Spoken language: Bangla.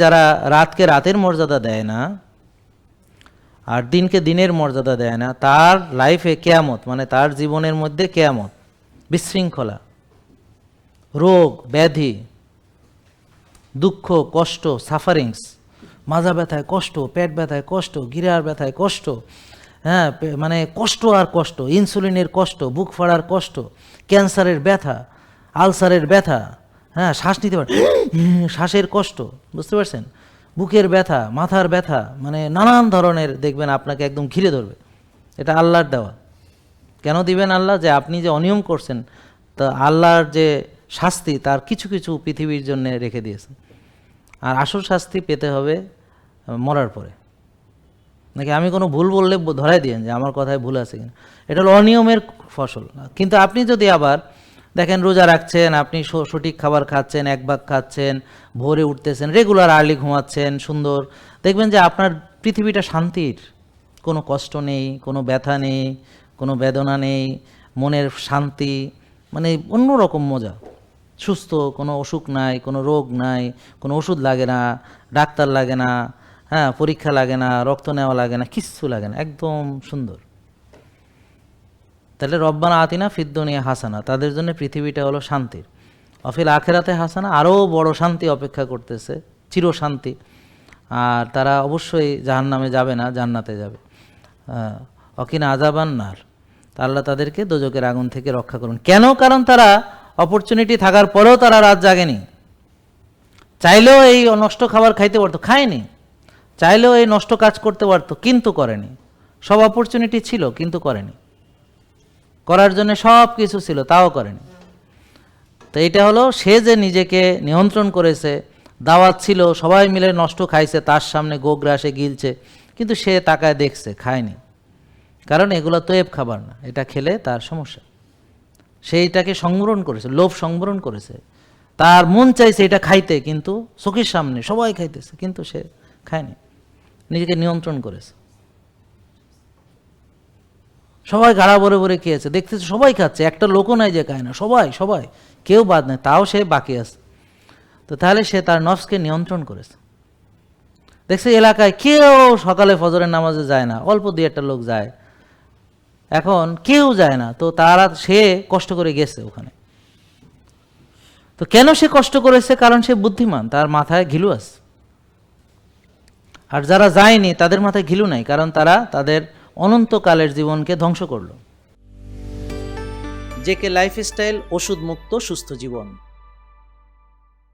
যারা রাতকে রাতের মর্যাদা দেয় না আর দিনকে দিনের মর্যাদা দেয় না, তার লাইফে কেয়ামত মানে তার জীবনের মধ্যে কেয়ামত, বিশৃঙ্খলা, রোগ, ব্যাধি, দুঃখ, কষ্ট সাফারিংস মাজা ব্যথায় কষ্ট, পেট ব্যথায় কষ্ট, গিরার ব্যথায় কষ্ট হ্যাঁ মানে কষ্ট আর কষ্ট ইনসুলিনের কষ্ট, বুক ফাড়ার কষ্ট ক্যান্সারের ব্যথা আলসারের ব্যথা হ্যাঁ শ্বাস নিতে পারে। শ্বাসের কষ্ট, বুঝতে পারছেন? বুকের ব্যথা, মাথার ব্যথা মানে নানান ধরনের দেখবেন আপনাকে একদম ঘিরে ধরবে। এটা আল্লাহর দেওয়া। কেন দিবেন আল্লাহ? যে আপনি যে অনিয়ম করছেন, তা আল্লাহর যে শাস্তি, তার কিছু কিছু পৃথিবীর জন্য রেখে দিয়েছেন। আর আসল শাস্তি পেতে হবে, মরার পরে। নাকি আমি কোনো ভুল বললে ধরাই দিয়েন যে আমার কথায় ভুল আছে কিনা? এটা হলো অনিয়মের ফসল। কিন্তু আপনি যদি আবার দেখেন, রোজা রাখছেন, আপনি সঠিক খাবার খাচ্ছেন, এক ভাগ খাচ্ছেন, ভোরে উঠতেছেন রেগুলার আর্লি ঘুমাচ্ছেন, সুন্দর। দেখবেন যে আপনার পৃথিবীটা শান্তির। কোনো কষ্ট নেই, কোনো ব্যথা নেই, কোনো বেদনা নেই, মনের শান্তি মানে অন্যরকম মজা। সুস্থ, কোনো অসুখ নাই, কোনো রোগ নাই, কোনো ওষুধ লাগে না, ডাক্তার লাগে না হ্যাঁ পরীক্ষা লাগে না, রক্ত নেওয়া লাগে না, কিচ্ছু লাগে না, একদম সুন্দর। তাহলে রব্বানা আতিনা ফিদ্দনিয়া হাসানা। তাদের জন্য পৃথিবীটা হলো শান্তির। অফিল আখেরাতে হাসানা আরও বড় শান্তি অপেক্ষা করতেছে, চির শান্তি। আর তারা অবশ্যই জাহান্নামে যাবে না, জান্নাতে যাবে। অকিনা আজাবান নার। আল্লাহ তাদেরকে দোজকের আগুন থেকে রক্ষা করুন। কেন? কারণ তারা অপরচুনিটি থাকার পরেও তারা রাত জাগেনি। চাইলেও এই নষ্ট খাবার খাইতে পারতো, খায়নি। চাইলেও এই নষ্ট কাজ করতে পারতো, কিন্তু করেনি। সব অপরচুনিটি ছিল, কিন্তু করেনি। করার জন্য সব কিছু ছিল, তাও করেনি। তো এটা হলো, সে যে নিজেকে নিয়ন্ত্রণ করেছে, দাওয়াত ছিল, সবাই মিলে নষ্ট খাইছে, তার সামনে গোগ্রাসে গিলছে, কিন্তু সে তাকায় দেখছে, খায়নি। কারণ এগুলো তোয়েব খাবার না, এটা খেলে তার সমস্যা। সে এটাকে সংবরণ করেছে, লোভ সংবরণ করেছে। তার মন চাইছে এটা খাইতে, কিন্তু চোখের সামনে সবাই খাইতেছে, কিন্তু সে খায়নি। নিজেকে নিয়ন্ত্রণ করেছে। সবাই গাড়া ভরে ভরে খেয়েছে। দেখতেছে সবাই খাচ্ছে, একটা লোকও নাই যে খায় না, সবাই সবাই। কেউ বাদ নেই, তাও সে বাকি আছে। তো তাহলে সে তার নফসকে নিয়ন্ত্রণ করেছে। দেখছে এলাকায় কেউ সকালে ফজরের নামাজে যায় না, অল্প দুই একটা লোক যায়। এখন কেউ যায় না, তো তারা, সে কষ্ট করে গেছে ওখানে। তো কেন সে কষ্ট করেছে? কারণ সে বুদ্ধিমান, তার মাথায় ঘিলু আছে। আর যারা যায়নি, তাদের মাথায় ঘিলু নাই, কারণ তারা তাদের অনন্তকালের জীবনকে ধ্বংস করল। জেকে লাইফস্টাইল ওষুধ মুক্ত সুস্থ জীবন।